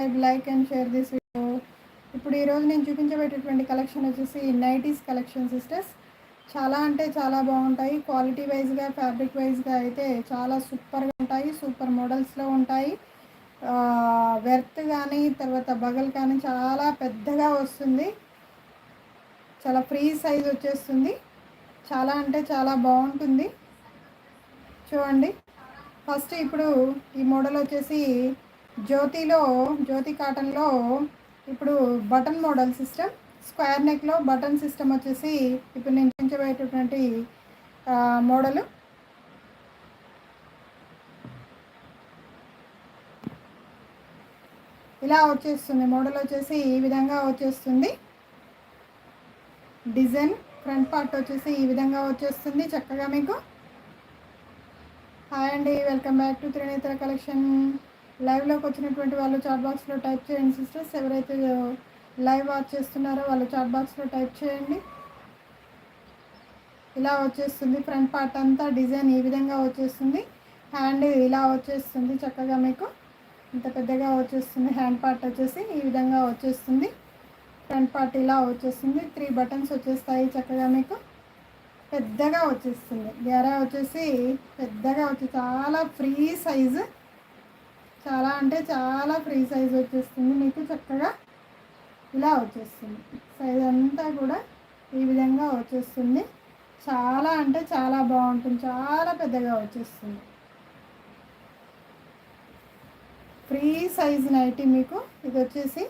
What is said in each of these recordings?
Subscribe like and share this video. ఇప్పుడు ఈరోజు నేను చూపించబెట్టేటువంటి కలెక్షన్ వచ్చేసి నైటీస్ కలెక్షన్ సిస్టర్స్. చాలా అంటే చాలా బాగుంటాయి. క్వాలిటీ వైజ్గా ఫ్యాబ్రిక్ వైజ్గా అయితే చాలా సూపర్గా ఉంటాయి. సూపర్ మోడల్స్లో ఉంటాయి. వెర్త్ కానీ తర్వాత బగల్ కానీ చాలా పెద్దగా వస్తుంది. చాలా ఫ్రీ సైజ్ వచ్చేస్తుంది. చాలా అంటే చాలా బాగుంటుంది. చూడండి. ఫస్ట్ ఇప్పుడు ఈ మోడల్ వచ్చేసి జ్యోతిలో జ్యోతి కాటన్లో ఇప్పుడు బటన్ మోడల్ సిస్టమ్. స్క్వేర్ నెక్లో బటన్ సిస్టమ్ వచ్చేసి ఇప్పుడు నేను చూపించబోయేటటువంటి మోడలు. ఇలా వచ్చేస్తుంది. మోడల్ వచ్చేసి ఈ విధంగా వచ్చేస్తుంది. డిజైన్ ఫ్రంట్ పార్ట్ వచ్చేసి ఈ విధంగా వచ్చేస్తుంది చక్కగా మీకు. హాయ్ అండి. Welcome back to Trinetra collection. లైవ్లోకి వచ్చినటువంటి వాళ్ళు చాట్ బాక్స్లో టైప్ చేయండి సిస్టర్స్ ఎవరైతే లైవ్ వాచ్ చేస్తున్నారో వాళ్ళు చాట్ బాక్స్లో టైప్ చేయండి. ఇలా వచ్చేస్తుంది. ఫ్రంట్ పార్ట్ అంతా డిజైన్ ఈ విధంగా వచ్చేస్తుంది. హ్యాండ్ ఇలా వచ్చేస్తుంది చక్కగా మీకు. ఇంత పెద్దగా వచ్చేస్తుంది. హ్యాండ్ పార్ట్ వచ్చేసి ఈ విధంగా వచ్చేస్తుంది. ఫ్రంట్ పార్ట్ ఇలా వచ్చేస్తుంది. త్రీ బటన్స్ వచ్చేస్తాయి చక్కగా మీకు. పెద్దగా వచ్చేస్తుంది. గేరా వచ్చేసి పెద్దగా వచ్చి చాలా ఫ్రీ సైజు చాలా అంటే చాలా ఫ్రీ సైజ్ వచ్చేస్తుంది. మీకు చక్కగా ఇలా వచ్చేస్తుంది. సైజ్ అంతా కూడా ఈ విధంగా వచ్చేస్తుంది. చాలా అంటే చాలా బాగుంటుంది. చాలా పెద్దగా వచ్చేస్తుంది. ఫ్రీ సైజ్ నైటీ మీకు ఇది వచ్చేసి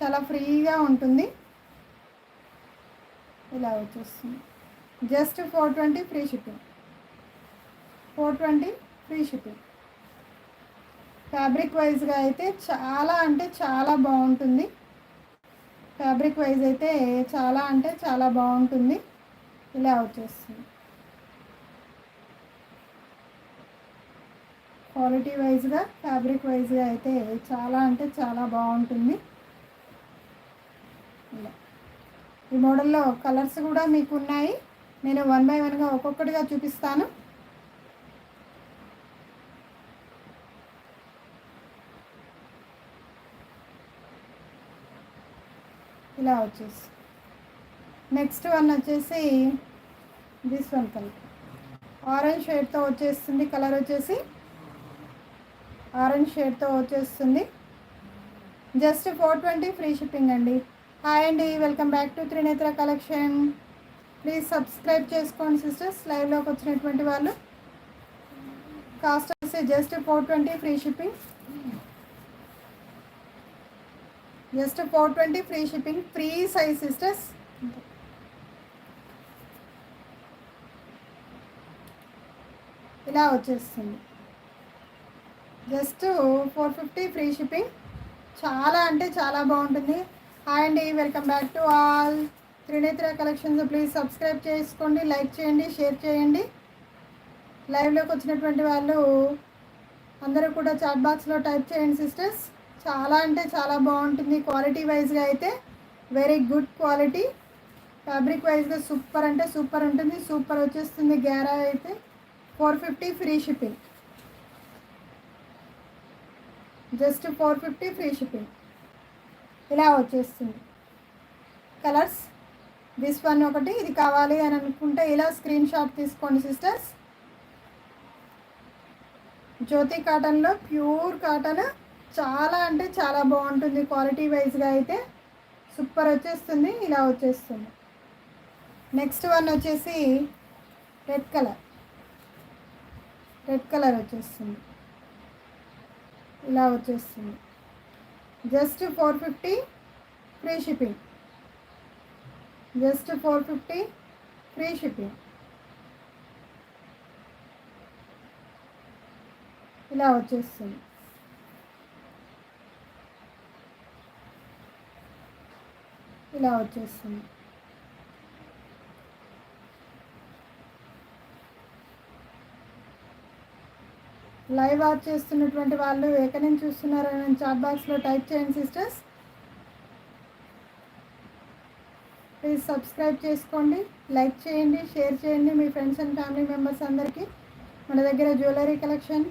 చాలా ఫ్రీగా ఉంటుంది. ఇలా వచ్చేస్తుంది. Just four twenty free shipping. Four twenty free shipping. Fabric వైజ్గా అయితే చాలా అంటే చాలా బాగుంటుంది. ఫ్యాబ్రిక్ వైజ్ అయితే చాలా అంటే చాలా బాగుంటుంది. ఇలా వచ్చేస్తుంది. క్వాలిటీ వైజ్గా ఫ్యాబ్రిక్ వైజ్గా అయితే చాలా అంటే చాలా బాగుంటుంది. ఇలా. ఈ మోడల్లో కలర్స్ కూడా మీకు ఉన్నాయి. నేను వన్ బై వన్గా ఒక్కొక్కటిగా చూపిస్తాను. ఇలా వచ్చేసి. నెక్స్ట్ వన్ వచ్చేసి దిస్ వన్ కలర్ ఆరెంజ్ షేడ్తో వచ్చేస్తుంది కలర్ వచ్చేసి ఆరెంజ్ షేడ్తో వచ్చేస్తుంది. Just four twenty free shipping అండి. హాయ్ అండి welcome back to Trinetra collection please subscribe చేసుకోండి సిస్టర్స్ లైవ్లోకి వచ్చినటువంటి వాళ్ళు. కాస్ట్ వచ్చి just four twenty free shipping just four twenty free shipping free size sisters ఇలా వచ్చేస్తుంది. Just four fifty free shipping చాలా అంటే చాలా బాగుంటుంది. హాయ్ అండి welcome back to all Trinetra collections please subscribe చేసుకోండి లైక్ చేయండి షేర్ చేయండి. లైవ్లోకి వచ్చినటువంటి వాళ్ళు అందరూ కూడా చాట్ బాక్స్లో టైప్ చేయండి సిస్టర్స్ చాలా అంటే చాలా బాగుంటుంది. క్వాలిటీ వైజ్గా అయితే వెరీ గుడ్ క్వాలిటీ ఫ్యాబ్రిక్ వైజ్గా సూపర్ అంటే సూపర్ ఉంటుంది. సూపర్ వచ్చేస్తుంది గ్యారా అయితే four fifty free shipping just four fifty free shipping ఇలా వచ్చేస్తుంది. కలర్స్ దిస్ వన్ ఒకటి ఇది కావాలి అని అనుకుంటే ఇలా స్క్రీన్ షాట్ తీసుకోండి సిస్టర్స్ జ్యోతి కాటన్లో ప్యూర్ కాటన్ చాలా అంటే చాలా బాగుంటుంది. క్వాలిటీ వైజ్గా అయితే సూపర్ వచ్చేస్తుంది. ఇలా వచ్చేస్తుంది. నెక్స్ట్ వన్ వచ్చేసి రెడ్ కలర్. రెడ్ కలర్ వచ్చేస్తుంది. ఇలా వచ్చేస్తుంది. Just four fifty free shipping. Just four fifty free shipping. ఇలా వచ్చేస్తుంది. ఇలా వచ్చేస్తుంది. లైవ్ వాచ్ చేస్తున్నటువంటి వాళ్ళు ఎక్కడి నుంచి చూస్తున్నారని చాట్ బాక్స్లో టైప్ చేయండి సిస్టర్స్. ప్లీజ్ సబ్స్క్రైబ్ చేసుకోండి లైక్ చేయండి షేర్ చేయండి మీ ఫ్రెండ్స్ అండ్ ఫ్యామిలీ మెంబర్స్ అందరికీ. మన దగ్గర jewellery collection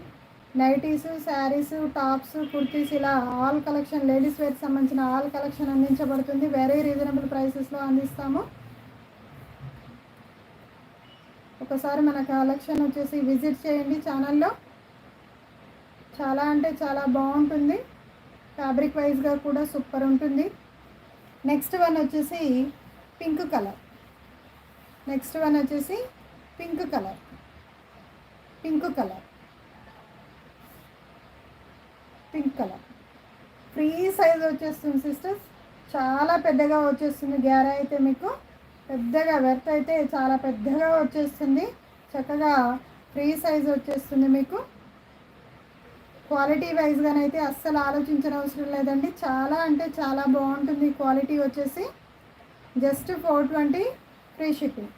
nighties sarees tops kurtis ఇలా ఆల్ కలెక్షన్ లేడీస్ వేర్కి సంబంధించిన ఆల్ కలెక్షన్ అందించబడుతుంది. వెరీ రీజనబుల్ ప్రైసెస్లో అందిస్తాము. ఒకసారి మన కలెక్షన్ వచ్చేసి విజిట్ చేయండి ఛానల్లో. చాలా అంటే చాలా బాగుంటుంది. ఫ్యాబ్రిక్ వైజ్గా కూడా సూపర్ ఉంటుంది. నెక్స్ట్ వన్ వచ్చేసి పింక్ కలర్ నెక్స్ట్ వన్ వచ్చేసి pink colour pink colour pink colour. Free size వచ్చేస్తుంది సిస్టర్స్. చాలా పెద్దగా వచ్చేస్తుంది. గ్యారా అయితే మీకు పెద్దగా వెర్త్ అయితే చాలా పెద్దగా వచ్చేస్తుంది. చక్కగా ఫ్రీ సైజ్ వచ్చేస్తుంది మీకు. క్వాలిటీ వైజ్గానైతే అస్సలు ఆలోచించిన అవసరం లేదండి. చాలా అంటే చాలా బాగుంటుంది క్వాలిటీ వచ్చేసి. Just four twenty free shipping.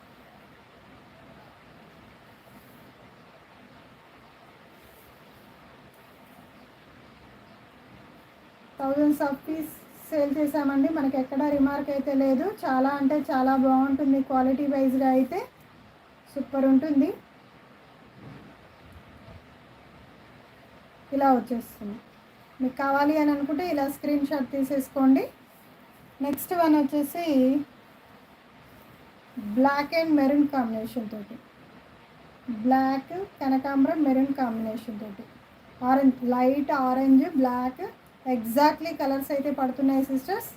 Thousands of piece sale చేసామండి మనకి ఎక్కడ రిమార్క్ అయితే లేదు. చాలా అంటే చాలా బాగుంటుంది. క్వాలిటీ వైజ్గా అయితే సూపర్ ఉంటుంది. ఇలా వచ్చేస్తుంది. మీకు కావాలి అని అనుకుంటే ఇలా స్క్రీన్ షాట్ తీసేసుకోండి. నెక్స్ట్ వన్ వచ్చేసి బ్లాక్ అండ్ మెరూన్ కాంబినేషన్ తోటి. బ్లాక్ కనకాంబరం మెరూన్ కాంబినేషన్ తోటి. Orange light orange black exactly colours అయితే పడుతున్నాయి సిస్టర్స్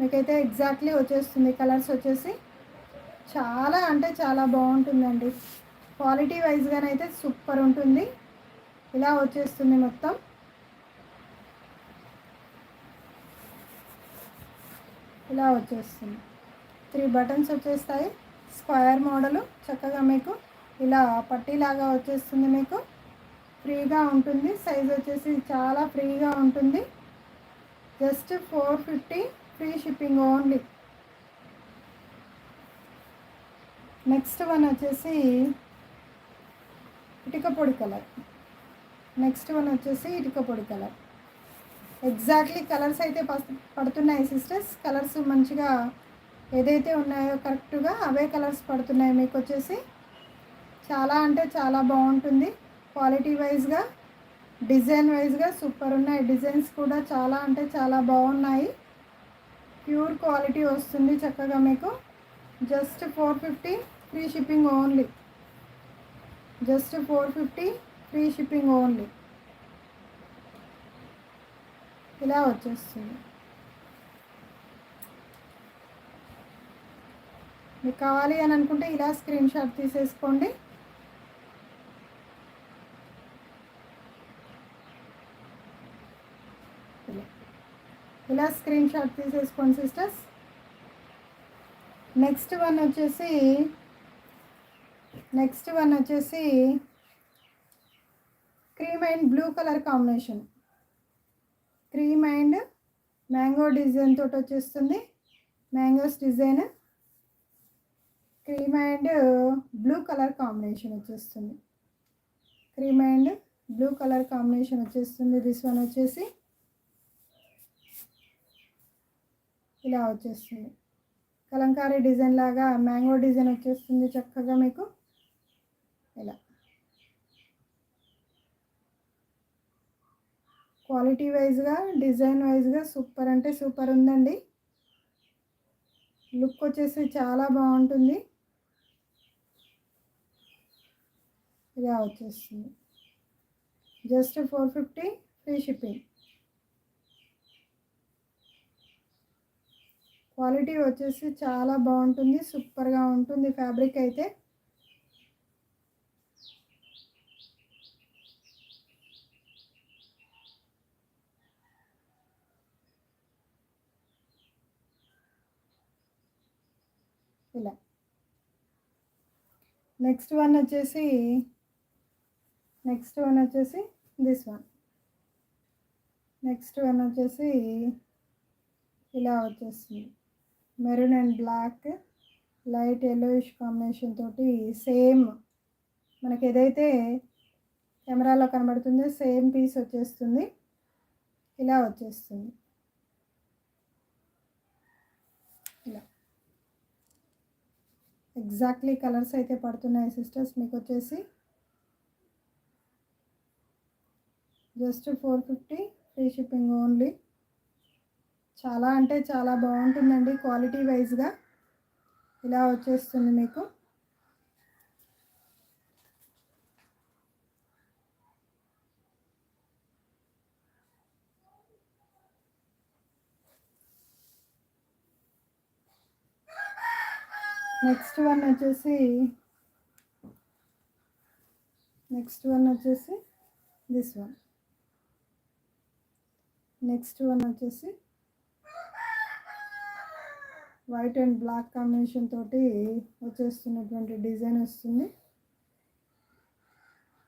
మీకైతే ఎగ్జాక్ట్లీ వచ్చేస్తుంది కలర్స్ వచ్చేసి. చాలా అంటే చాలా బాగుంటుందండి. క్వాలిటీ వైజ్గానైతే సూపర్ ఉంటుంది. ఇలా వచ్చేస్తుంది మొత్తం. ఇలా వచ్చేస్తుంది. త్రీ బటన్స్ వచ్చేస్తాయి. స్క్వేర్ మోడలు చక్కగా మీకు ఇలా పట్టీలాగా వచ్చేస్తుంది మీకు. ఫ్రీగా ఉంటుంది. సైజ్ వచ్చేసి చాలా ఫ్రీగా ఉంటుంది. Just four fifty free shipping only. Next one వచ్చేసి ఇటుక పొడి కలర్. నెక్స్ట్ వన్ వచ్చేసి ఇటుక పొడి కలర్. ఎగ్జాక్ట్లీ కలర్స్ అయితే పడుతున్నాయి సిస్టర్స్. కలర్స్ మంచిగా ఏదైతే ఉన్నాయో కరెక్ట్గా అవే కలర్స్ పడుతున్నాయి. మీకు వచ్చేసి చాలా అంటే చాలా బాగుంటుంది. క్వాలిటీ వైజ్గా డిజైన్ వైజ్గా సూపర్ ఉన్నాయి. డిజైన్స్ కూడా చాలా అంటే చాలా బాగున్నాయి. ప్యూర్ క్వాలిటీ వస్తుంది చక్కగా మీకు. Just four fifty free shipping only. Just four fifty free shipping only. ఇలా వచ్చేస్తుంది. మీకు కావాలి అని అనుకుంటే ఇలా స్క్రీన్ షాట్ తీసేసుకోండి. ఇలా స్క్రీన్ షాట్ తీసేసుకోండి సిస్టర్స్ నెక్స్ట్ వన్ వచ్చేసి నెక్స్ట్ వన్ వచ్చేసి cream and blue colour combination cream and mango design తోటి వచ్చేస్తుంది. Mangoes design cream and blue colour combination వచ్చేస్తుంది. Cream and blue colour combination వచ్చేస్తుంది. దిస్ వన్ వచ్చేసి ఇలా వచ్చేస్తుంది. కలంకారీ డిజైన్ లాగా మ్యాంగో డిజైన్ వచ్చేస్తుంది చక్కగా మీకు. ఇలా. క్వాలిటీ వైజ్గా డిజైన్ వైజ్గా సూపర్ అంటే సూపర్ ఉందండి. లుక్ వచ్చేసి చాలా బాగుంటుంది. ఇలా వచ్చేస్తుంది. Just four fifty free shipping. Quality వచ్చేసి చాలా బాగుంటుంది సూపర్గా ఉంటుంది ఫ్యాబ్రిక్ అయితే. ఇలా. నెక్స్ట్ వన్ వచ్చేసి నెక్స్ట్ వన్ వచ్చేసి దిస్ వన్ నెక్స్ట్ వన్ వచ్చేసి ఇలా వచ్చేస్తుంది. Maroon and black light yellowish combination తోటి సేమ్ మనకి ఏదైతే కెమెరాలో కనబడుతుందో సేమ్ పీస్ వచ్చేస్తుంది. ఇలా వచ్చేస్తుంది. ఇలా. ఎగ్జాక్ట్లీ కలర్స్ అయితే పడుతున్నాయి సిస్టర్స్ మీకు వచ్చేసి. Just four fifty free shipping only చాలా అంటే చాలా బాగుంటుందండి క్వాలిటీ వైజ్గా ఇలా వచ్చేస్తుంది మీకు. నెక్స్ట్ వన్ వచ్చేసి నెక్స్ట్ వన్ వచ్చేసి దిస్ వన్. నెక్స్ట్ వన్ వచ్చేసి వైట్ అండ్ బ్లాక్ కాంబినేషన్ తోటి వచ్చేస్తున్నటువంటి డిజైన్ వస్తుంది.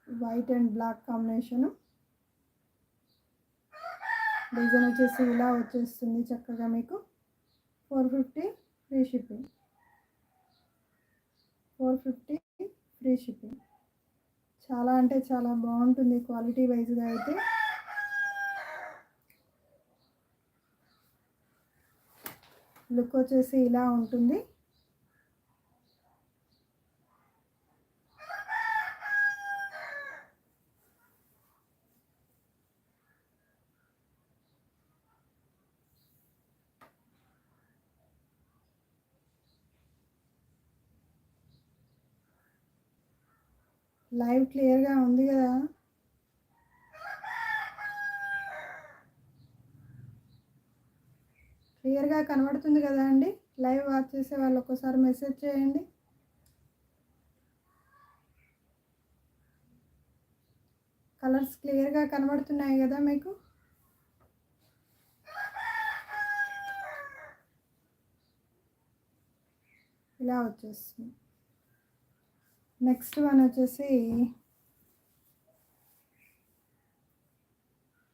White and black combination. Design వచ్చేసి ఇలా వచ్చేస్తుంది చక్కగా మీకు. Four fifty free shipping. Four fifty free shipping. చాలా అంటే చాలా బాగుంటుంది క్వాలిటీ వైజ్గా అయితే. లుక్ వచ్చేసి ఇలా ఉంటుంది. లైవ్ క్లియర్గా ఉంది కదా. క్లియర్గా కనబడుతుంది కదా అండి? లైవ్ వాచ్ చేసే వాళ్ళు ఒక్కసారి మెసేజ్ చేయండి. కలర్స్ క్లియర్గా కనబడుతున్నాయి కదా మీకు? ఇలా వచ్చేస్తుంది. నెక్స్ట్ వన్ వచ్చేసి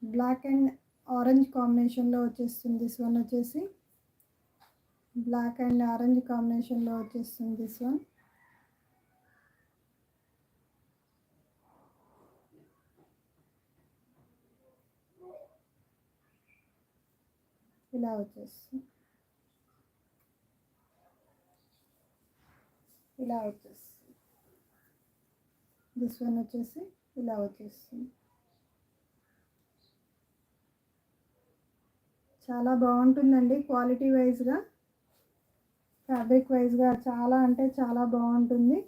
బ్లాక్ అండ్ ఆరెంజ్ కాంబినేషన్లో వచ్చేస్తుంది దిస్ వన్ వచ్చేసి. బ్లాక్ అండ్ ఆరెంజ్ కాంబినేషన్లో వచ్చేస్తుంది దిస్ వన్ ఇలా వచ్చేస్తుంది. ఇలా వచ్చేస్తుంది. దిస్ వన్ వచ్చేసి ఇలా వచ్చేస్తుంది. చాలా బాగుంటుందండి క్వాలిటీ వైజ్గా ఫ్యాబ్రిక్ వైజ్గా చాలా అంటే చాలా బాగుంటుంది.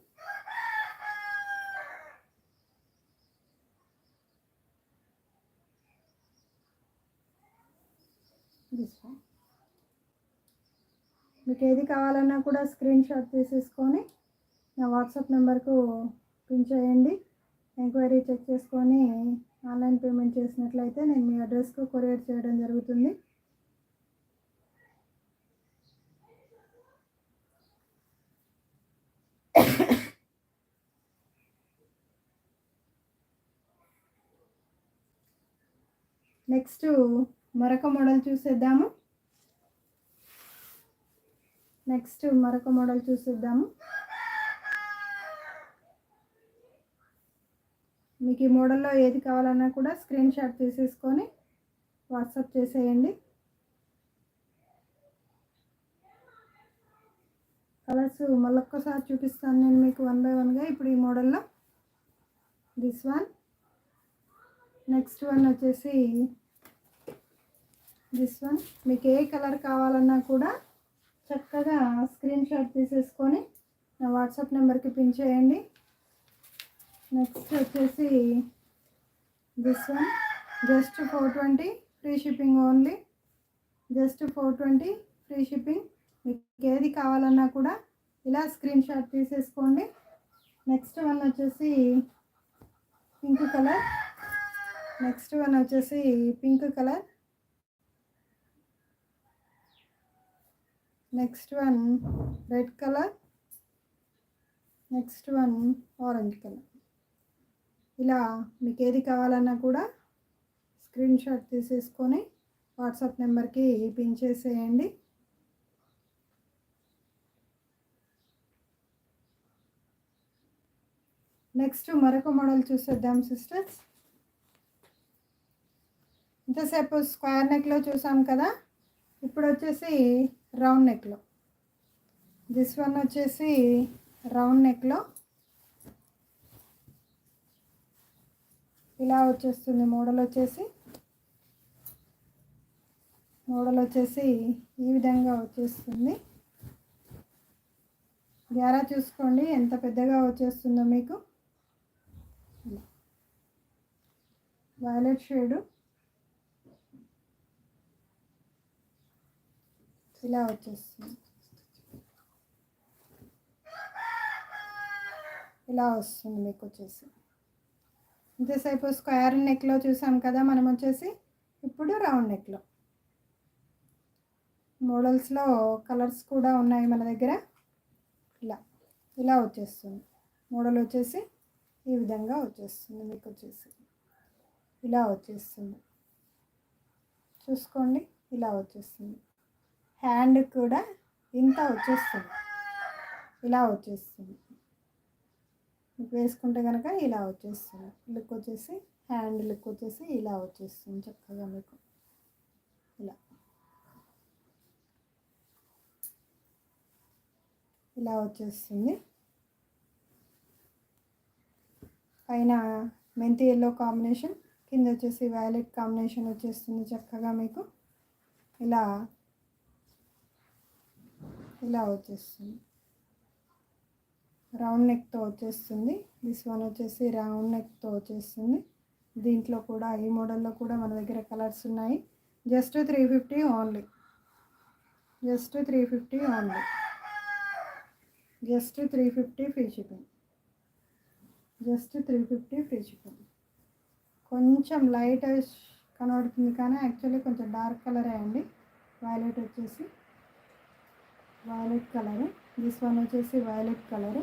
మీకు ఏది కావాలన్నా కూడా స్క్రీన్ షాట్ తీసేసుకొని నా వాట్సాప్ నెంబర్కు పిన్ చేయండి. ఎంక్వైరీ చెక్ చేసుకొని ఆన్లైన్ పేమెంట్ చేసినట్లయితే నేను మీ అడ్రస్కు కొరియర్ చేయడం జరుగుతుంది. నెక్స్ట్ మరొక మోడల్ చూసేద్దాము. నెక్స్ట్ మరొక మోడల్ చూసేద్దాము. మీకు ఈ మోడల్లో ఏది కావాలన్నా కూడా స్క్రీన్ షాట్ తీసేసుకొని వాట్సాప్ చేసేయండి. కలర్స్ మళ్ళొక్కసారి చూపిస్తాను నేను మీకు వన్ బై వన్గా ఇప్పుడు ఈ మోడల్లో. This one. నెక్స్ట్ వన్ వచ్చేసి దిస్ వన్. మీకు ఏ కలర్ కావాలన్నా కూడా చక్కగా స్క్రీన్ షాట్ తీసేసుకొని నా వాట్సాప్ నెంబర్కి పిన్ చేయండి. నెక్స్ట్ వచ్చేసి this one. Just four twenty free shipping only. Just four twenty free shipping. మీకు ఏది కావాలన్నా కూడా ఇలా స్క్రీన్ షాట్ తీసేసుకోండి. నెక్స్ట్ వన్ వచ్చేసి పింక్ కలర్. నెక్స్ట్ వన్ వచ్చేసి pink colour. Next one red colour next one orange colour ఇలా మీకు ఏది కావాలన్నా కూడా స్క్రీన్ షాట్ తీసేసుకొని వాట్సాప్ నెంబర్కి పిన్ చేసేయండి. నెక్స్ట్ మరొక మోడల్ చూసేద్దాం సిస్టర్స్ ఇంతసేపు స్క్వేర్ నెక్లో చూసాం కదా. ఇప్పుడు వచ్చేసి రౌండ్ నెక్లో దిస్ వన్ వచ్చేసి రౌండ్ నెక్లో ఇలా వచ్చేస్తుంది మోడల్ వచ్చేసి. మోడల్ వచ్చేసి ఈ విధంగా వచ్చేస్తుంది. గ్యారా చూసుకోండి ఎంత పెద్దగా వచ్చేస్తుందో మీకు. వైలెట్ షేడు ఇలా వచ్చేస్తుంది. ఇలా వస్తుంది మీకు వచ్చేసి. ఇంతసేపు స్క్వేర్ నెక్లో చూసాం కదా మనం వచ్చేసి ఇప్పుడు రౌండ్ నెక్లో మోడల్స్లో కలర్స్ కూడా ఉన్నాయి మన దగ్గర. ఇలా ఇలా వచ్చేస్తుంది. మోడల్ వచ్చేసి ఈ విధంగా వచ్చేస్తుంది మీకు వచ్చేసి. ఇలా వచ్చేస్తుంది. చూసుకోండి ఇలా వచ్చేస్తుంది. హ్యాండ్ కూడా ఇంత వచ్చేస్తుంది. ఇలా వచ్చేస్తుంది. వేసుకుంటే కనుక ఇలా వచ్చేస్తుంది. లుక్ వచ్చేసి హ్యాండ్ లుక్ వచ్చేసి ఇలా వచ్చేస్తుంది చక్కగా మీకు. ఇలా. ఇలా వచ్చేస్తుంది. పైన మెంతి ఎల్లో కాంబినేషన్ కింద వచ్చేసి వైలెట్ కాంబినేషన్ వచ్చేస్తుంది చక్కగా మీకు. ఇలా ఇలా వచ్చేస్తుంది. రౌండ్ నెక్తో వచ్చేస్తుంది. దిస్ వన్ వచ్చేసి రౌండ్ నెక్తో వచ్చేస్తుంది. దీంట్లో కూడా ఈ మోడల్లో కూడా మన దగ్గర కలర్స్ ఉన్నాయి. Just three fifty only just three fifty only just three fifty free shipping just three fifty free shipping కొంచెం లైట్ కనబడుతుంది కానీ యాక్చువల్లీ కొంచెం డార్క్ కలరే అండి. వైలెట్ వచ్చేసి వైలెట్ కలరు దిస్ వన్ వచ్చేసి వైలెట్ కలరు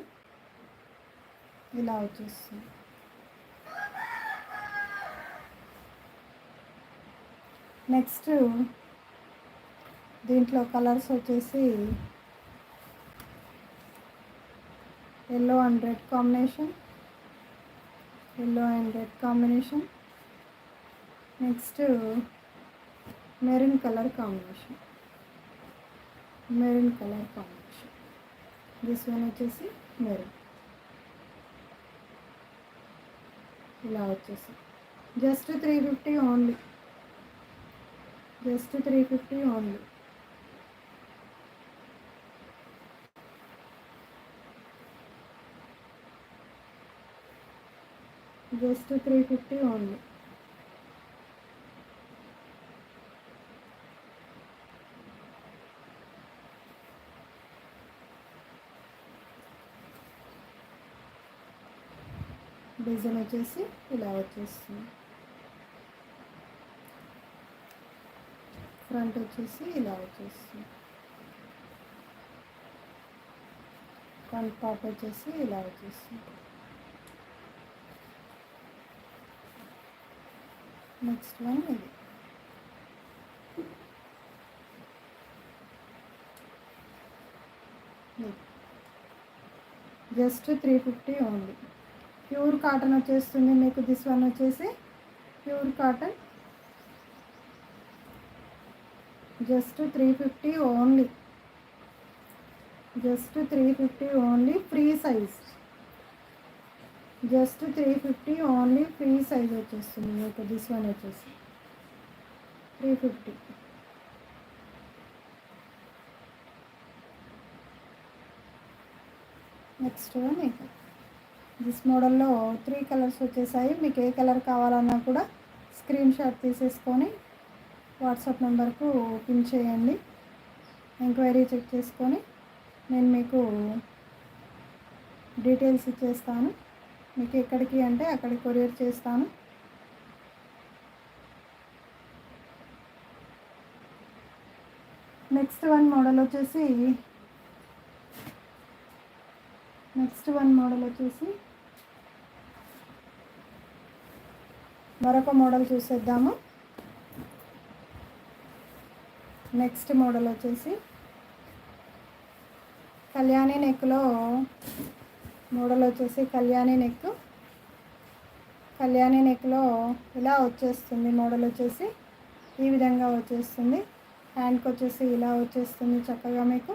ఇలా వచ్చేస్తుంది. నెక్స్ట్ దీంట్లో కలర్స్ వచ్చేసి yellow and red combination yellow and red combination next maroon colour combination maroon colour combination. This one వచ్చేసి మెరూన్. ఇలా వచ్చేసి. Just three fifty only. Just three fifty only. Just three fifty only. Design వచ్చేసి ఇలా వచ్చేస్తుంది. Front వచ్చేసి ఇలా వచ్చేస్తుంది. Front part వచ్చేసి ఇలా వచ్చేస్తుంది. నెక్స్ట్ వన్ ఇది. Just three fifty only pure cotton వచ్చేస్తుంది మీకు దిస్ వన్ వచ్చేసి pure cotton. Just three fifty only. Just three fifty only free size. Just three fifty only free size వచ్చేస్తుంది మీకు దిస్ వన్ వచ్చేసి. Three fifty. నెక్స్ట్ వన్ ఇంకా this మోడల్లో three colours వచ్చేసాయి. మీకు ఏ కలర్ కావాలన్నా కూడా స్క్రీన్ షాట్ తీసేసుకొని వాట్సాప్ నెంబర్కు పిన్ చేయండి. ఎంక్వైరీ చెక్ చేసుకొని నేను మీకు డీటెయిల్స్ ఇచ్చేస్తాను. మీకు ఎక్కడికి అంటే అక్కడికి కొరియర్ చేస్తాను. నెక్స్ట్ వన్ మోడల్ వచ్చేసి నెక్స్ట్ వన్ మోడల్ వచ్చేసి మరొక మోడల్ చూసేద్దాము. నెక్స్ట్ మోడల్ వచ్చేసి కళ్యాణి నెక్లో మోడల్ వచ్చేసి కళ్యాణి నెక్. కళ్యాణి నెక్లో ఇలా వచ్చేస్తుంది మోడల్ వచ్చేసి. ఈ విధంగా వచ్చేస్తుంది. హ్యాండ్కి వచ్చేసి ఇలా వచ్చేస్తుంది చక్కగా మీకు.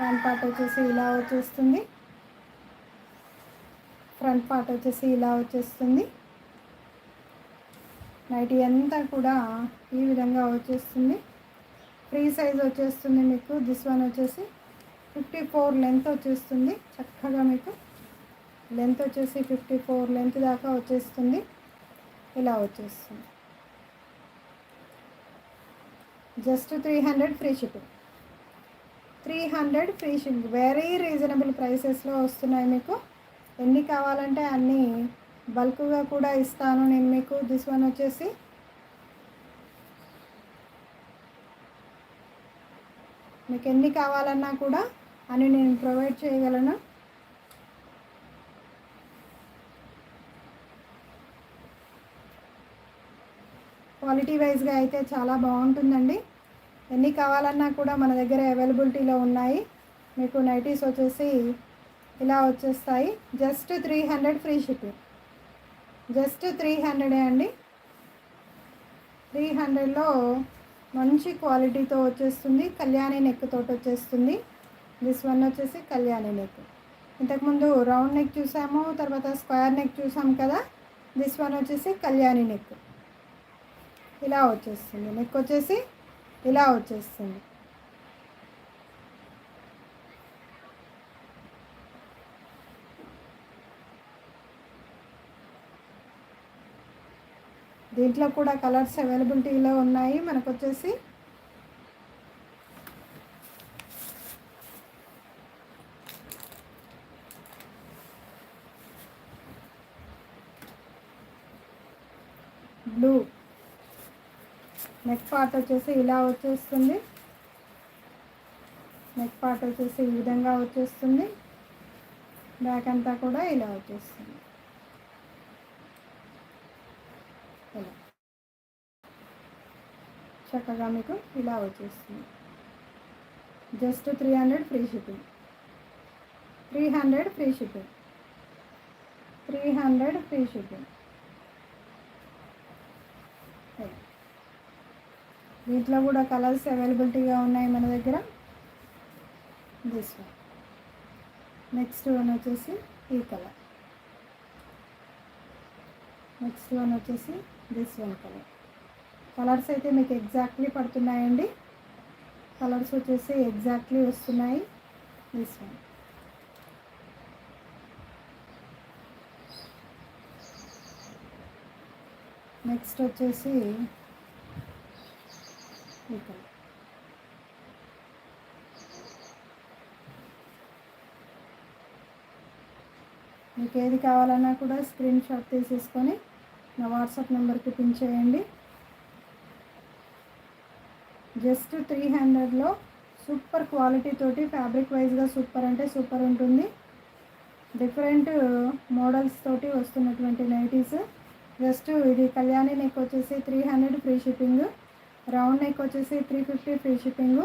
హ్యాండ్ పార్ట్ వచ్చేసి ఇలా వచ్చేస్తుంది. ఫ్రంట్ పార్ట్ వచ్చేసి ఇలా వచ్చేస్తుంది. నైట్ అంతా కూడా ఈ విధంగా వచ్చేస్తుంది. ఫ్రీ సైజ్ వచ్చేస్తుంది మీకు. దిస్ వన్ వచ్చేసి ఫిఫ్టీ ఫోర్ లెంత్ వచ్చేస్తుంది. చక్కగా మీకు లెంత్ వచ్చేసి ఫిఫ్టీ ఫోర్ లెంత్ దాకా వచ్చేస్తుంది. ఇలా వచ్చేస్తుంది. Just three hundred free shipping. Three hundred free shipping. Very reasonable ప్రైసెస్లో వస్తున్నాయి మీకు. ఎన్ని కావాలంటే అన్నీ బల్క్గా కూడా ఇస్తాను నేను మీకు. దిస్ వన్ వచ్చేసి మీకు ఎన్ని కావాలన్నా కూడా అని నేను ప్రొవైడ్ చేయగలను. క్వాలిటీ వైజ్గా అయితే చాలా బాగుంటుందండి. ఎన్ని కావాలన్నా కూడా మన దగ్గర అవైలబిలిటీలో ఉన్నాయి. మీకు నైటీస్ వచ్చేసి ఇలా వచ్చేస్తాయి. Just three hundred free shipping. Just three హండ్రెడే అండి. త్రీ హండ్రెడ్లో మంచి క్వాలిటీతో వచ్చేస్తుంది. కళ్యాణి నెక్ తోటి వచ్చేస్తుంది. దిస్ వన్ వచ్చేసి కళ్యాణి నెక్. ఇంతకుముందు రౌండ్ నెక్ చూసాము తర్వాత స్క్వేర్ నెక్ చూసాము కదా దిస్ వన్ వచ్చేసి కళ్యాణి నెక్. ఇలా వచ్చేస్తుంది. నెక్ వచ్చేసి ఇలా వచ్చేస్తుంది. దీంట్లో కూడా కలర్స్ అవైలబిలిటీలో ఉన్నాయి. మనకు వచ్చేసి బ్లూ నెక్ పార్ట్ వచ్చేసి ఇలా వచ్చేస్తుంది. నెక్ పార్ట్ వచ్చేసి ఈ విధంగా వచ్చేస్తుంది. బ్యాక్ అంతా కూడా ఇలా వచ్చేస్తుంది ఇలా చక్కగా మీకు ఇలా వచ్చేస్తుంది. Just three hundred free shipping three hundred free shipping three hundred free shipping దీంట్లో కూడా కలర్స్ అవైలబిలిటీగా ఉన్నాయి మన దగ్గర. దిస్ వన్ నెక్స్ట్ వన్ వచ్చేసి ఈ కలర్. నెక్స్ట్ వన్ వచ్చేసి దిస్ వన్ కలర్. కలర్స్ అయితే మీకు ఎగ్జాక్ట్లీ పడుతున్నాయండి. కలర్స్ వచ్చేసి ఎగ్జాక్ట్లీ వస్తున్నాయి. దిస్ వన్ నెక్స్ట్ వచ్చేసి మీకు. ఏది కావాలన్నా కూడా స్క్రీన్ షాట్ తీసేసుకొని నా వాట్సాప్ నెంబర్కి పిన్ చేయండి. జస్ట్ త్రీ హండ్రెడ్లో సూపర్ క్వాలిటీ తోటి ఫ్యాబ్రిక్ వైజ్గా సూపర్ అంటే సూపర్ ఉంటుంది. డిఫరెంట్ మోడల్స్ తోటి వస్తున్నటువంటి నైటీస్. జస్ట్ ఇది కళ్యాణి నెక్ వచ్చేసి three hundred free shipping. Round neck వచ్చేసి three fifty free shipping.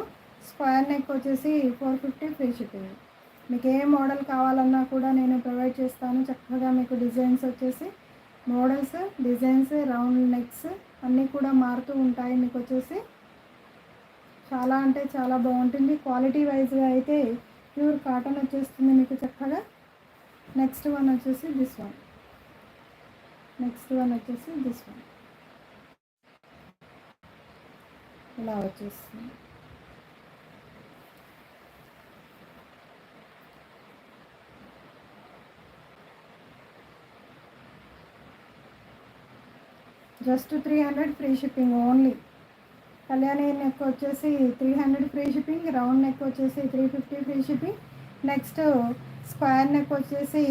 Square neck వచ్చేసి ఫోర్ ఫిఫ్టీ ఫ్రీ షిప్పింగ్. మీకు ఏ మోడల్ కావాలన్నా కూడా నేను ప్రొవైడ్ చేస్తాను. చక్కగా మీకు డిజైన్స్ వచ్చేసి మోడల్స్ డిజైన్స్ రౌండ్ నెక్స్ అన్నీ కూడా మారుతూ ఉంటాయి. మీకు వచ్చేసి చాలా అంటే చాలా బాగుంటుంది. క్వాలిటీ వైజ్గా అయితే ప్యూర్ కాటన్ వచ్చేస్తుంది మీకు చక్కగా. నెక్స్ట్ వన్ వచ్చేసి దిస్ వన్ నెక్స్ట్ వన్ వచ్చేసి దిస్ వన్ ఇలా వచ్చేస్తుంది. Just three hundred free shipping only Kalyani neck వచ్చేసి three hundred free shipping round neck వచ్చేసి three fifty free shipping next square neck వచ్చేసి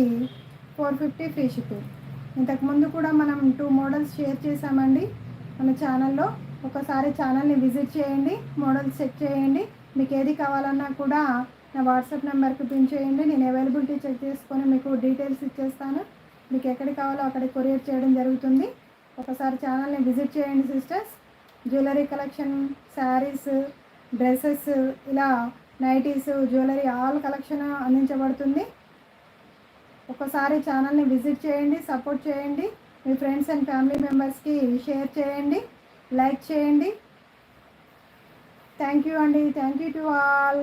ఫోర్ ఫిఫ్టీ ఫ్రీ షిప్పింగ్ ఇంతకుముందు కూడా మనం two models share చేసామండి మన ఛానల్లో ఒకసారి ఛానల్ని విజిట్ చేయండి మోడల్స్ చెక్ చేయండి. మీకు ఏది కావాలన్నా కూడా నా వాట్సాప్ నెంబర్కి పిన్ చేయండి. నేను అవైలబిలిటీ చెక్ చేసుకొని మీకు డీటెయిల్స్ ఇచ్చేస్తాను. మీకు ఎక్కడికి కావాలో అక్కడికి కొరియర్ చేయడం జరుగుతుంది. ఒకసారి ఛానల్ని విజిట్ చేయండి sisters jewellery collection sarees dresses ఇలా నైటీస్ జ్యువెలరీ ఆల్ కలెక్షన్ అందించబడుతుంది. ఒకసారి ఛానల్ని విజిట్ చేయండి సపోర్ట్ చేయండి. మీ ఫ్రెండ్స్ అండ్ ఫ్యామిలీ మెంబర్స్కి షేర్ చేయండి లైక్ చేయండి. థ్యాంక్ యూ అండి. Thank you to all.